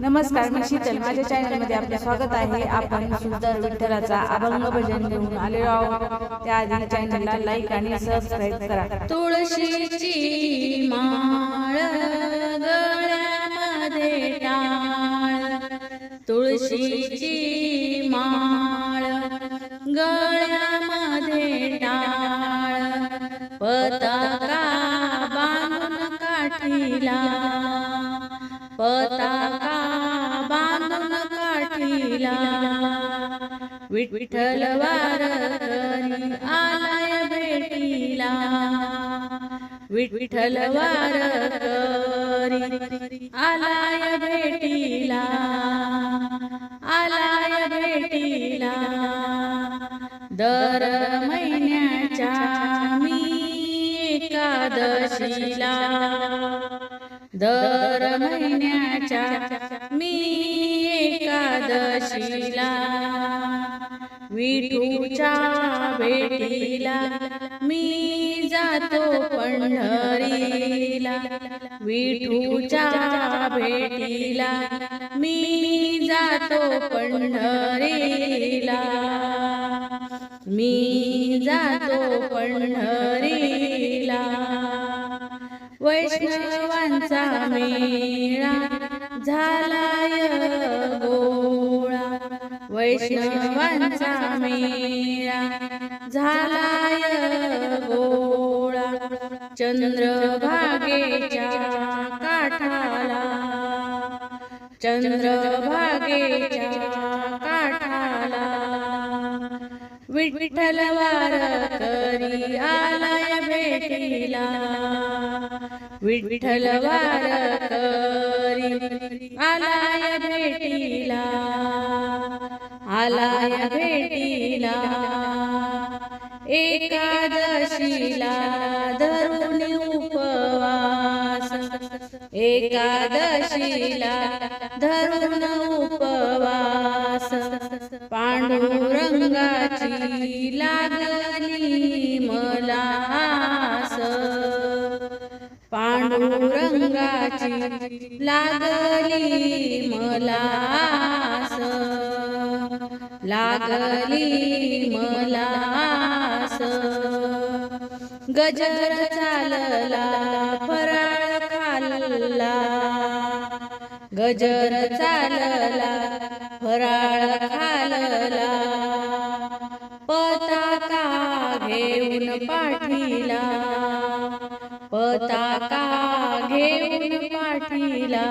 नमस्कार मी शीतल. माझ्या चॅनलमध्ये आपले स्वागत आहे. आपण सुंदर विठ्ठलाचा अभंग भजन घेऊन आलेलो आहोत. त्याआधी चॅनलला लाईक आणि सबस्क्राईब करा. तुळशीची माळ गळ्यामध्ये टाळ. तुळशीची माळ विठ्ठल वार आलाय भेटीला. विठ्ठल वार आलाय भेटीला. आलाय भेटीला. दर महिन्याच्या मी एकादशीला. दर महिन्याच्या मी एकादशीला. विठूच्या भेटीला मी जातो पंढरीला. विठूच्या भेटीला मी जातो पंढरीला. मी जातो पंढरीला. वैष्णवांचा मेळा झाला वैष्णवांचा मेळा झालाय गोळा. चंद्रभागेच्या काठाला. चंद्रभागेच्या काठाला. विठ्ठल वार करी आलाय भेटीला. विठ्ठल वार करी आलाय भेटीला. आलाय भेटीला. एकादशीला धरून उपवास. एकादशीला धरून उपवास. पांडुरंगाची लागली मला पांडुरंगाची लागली मला लागली मला गजर चालला फराळ खाल्ला. गजर चालला फराळ खाल्ला. पताका घेऊन पाठीला. पताका घेऊन पाठीला.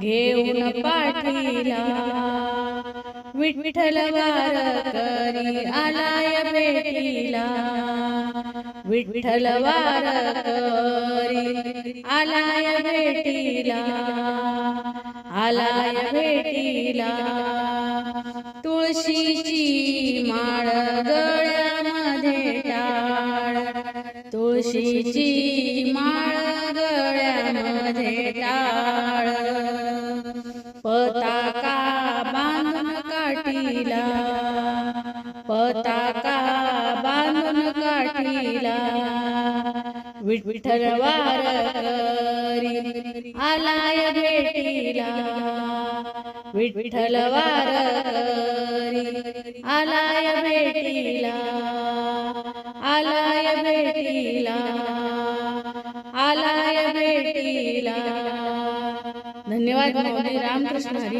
घेऊन पाठीला. विठ्ठल करी आलाय भेटीला विठ्ठल वार करी आलाय भेटीला आलाय भेटीला तुळशीची माळ गळ्यामध्ये टाळ. तुळशीची माळ गळ्यामध्ये टाळ. काठीला पताका बांधून काठीला विठ्ठल वार करी आलाय भेटीला. विठ्ठल वार करी आलाय भेटीला आलाय भेटीला आलाय भेटीला. धन्यवाद माऊली रामकृष्ण हरी.